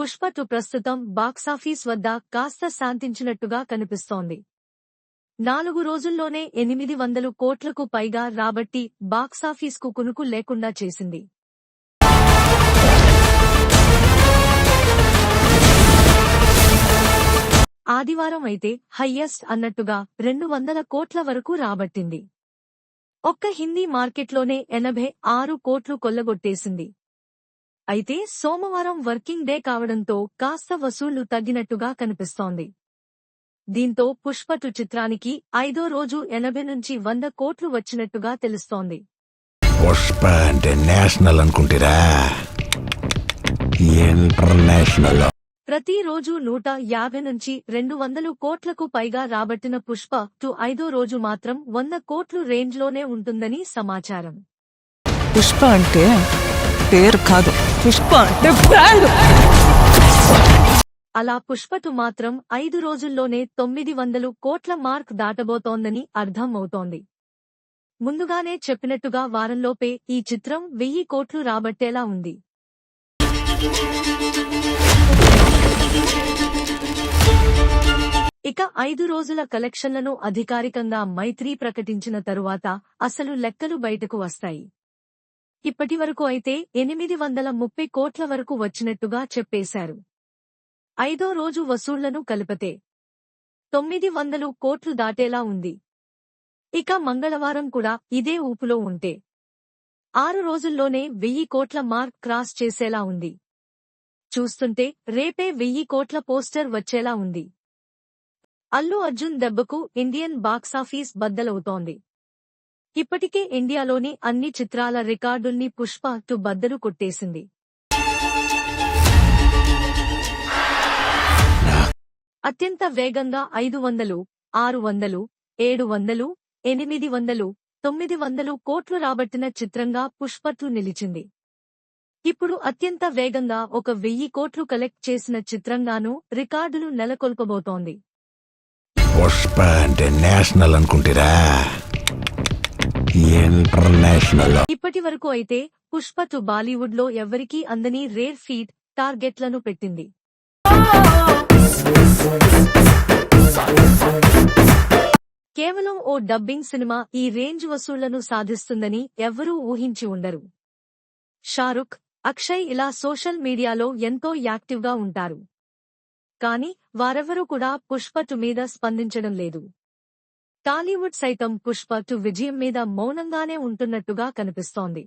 Pushpa to ప్రస్తుతం box office వద్ద కాస్త శాంతించినట్టుగా కనిపిస్తోంది. నాలుగు రోజుల్లోనే ఎనిమిది వందలు కోట్లకు పైగా రాబట్టి బాక్సాఫీస్కు కునుకు లేకుండా చేసింది. ఆదివారం అయితే హయ్యెస్ట్ అన్నట్టుగా రెండు వందల కోట్ల వరకు రాబట్టింది. ఒక్క హిందీ మార్కెట్లోనే ఎనభై ఆరు కోట్లు కొల్లగొట్టేసింది. అయితే సోమవారం వర్కింగ్ డే కావడంతో కాస్త వసూళ్ళు తగ్గినట్టుగా కనిపిస్తోంది. దీంతో పుష్పటు చిత్రానికి ఐదో రోజు ఎనభై నుంచి వంద కోట్లు వచ్చినట్టుగా తెలుస్తోంది. పుష్ప అంటే నేషనల్ అనుకుంటారా? ఇంటర్నేషనల్. ప్రతిరోజు నూట యాభై నుంచి రెండు వందలు కోట్లకు పైగా రాబట్టిన పుష్ప టు ఐదో రోజు మాత్రం వంద కోట్లు రేంజ్లోనే ఉంటుందని సమాచారం. పుష్ప అంటే పేరు కాదు. పుష్ప అంటే బ్రాండ్ అలా పుష్పటు మాత్రం ఐదు రోజుల్లోనే తొమ్మిది వందలు కోట్ల మార్క్ దాటబోతోందని అర్థం అవుతోంది ముందుగానే చెప్పినట్టుగా వారంలోపే ఈ చిత్రం వెయ్యి కోట్లు రాబట్టేలా ఉంది. ఇక ఐదు రోజుల కలెక్షన్లను అధికారికంగా మైత్రి ప్రకటించిన తరువాత అసలు లెక్కలు బయటకు వస్తాయి. ఇప్పటివరకు అయితే ఎనిమిది వందల ముప్పై కోట్ల వరకు వచ్చినట్టుగా చెప్పేశారు. ఐదో రోజు వసూళ్ళను కలిపితే తొమ్మిది వందలు కోట్లు దాటేలా ఉంది. ఇక మంగళవారం కూడా ఇదే ఊపులో ఉంటే ఆరు రోజుల్లోనే వెయ్యి కోట్ల మార్క్ క్రాస్ చేసేలా ఉంది. చూస్తుంటే రేపే వెయ్యి కోట్ల పోస్టర్ వచ్చేలా ఉంది. అల్లు అర్జున్ దెబ్బకు ఇండియన్ బాక్సాఫీస్ బద్దలవుతోంది. ఇప్పటికే ఇండియాలోని అన్ని చిత్రాల రికార్డుల్ని పుష్ప టు బద్దలు కొట్టేసింది. అత్యంత వేగంగా ఐదు వందలు ఆరు వందలు ఏడు వందలు ఎనిమిది వందలు తొమ్మిది వందలు కోట్లు రాబట్టిన చిత్రంగా పుష్పట్లు నిలిచింది. ఇప్పుడు అత్యంత వేగంగా ఒక వెయ్యి కోట్లు కలెక్ట్ చేసిన చిత్రంగానూ రికార్డులు నెలకొల్పబోతోంది. పుష్ప అంటే నేషనల్ అనుకుంటారా. ఇప్పటి వరకు అయితే పుష్ప టు బాలీవుడ్లో ఎవ్వరికీ అందని రేర్ ఫీట్ టార్గెట్లను పెట్టింది. కేవలం ఓ డబ్బింగ్ సినిమా ఈ రేంజ్ వసూళ్ళను సాధిస్తుందని ఎవ్వరూ ఊహించి ఉండరు. షారుఖ్ అక్షయ్ ఇలా సోషల్ మీడియాలో ఎంతో యాక్టివ్గా ఉంటారు. కాని వారెవరూ కూడా పుష్ప టు మీద స్పందించడం లేదు. టాలీవుడ్ సైతం పుష్ప టు విజయం మీద మౌనంగానే ఉంటున్నట్టుగా కనిపిస్తోంది.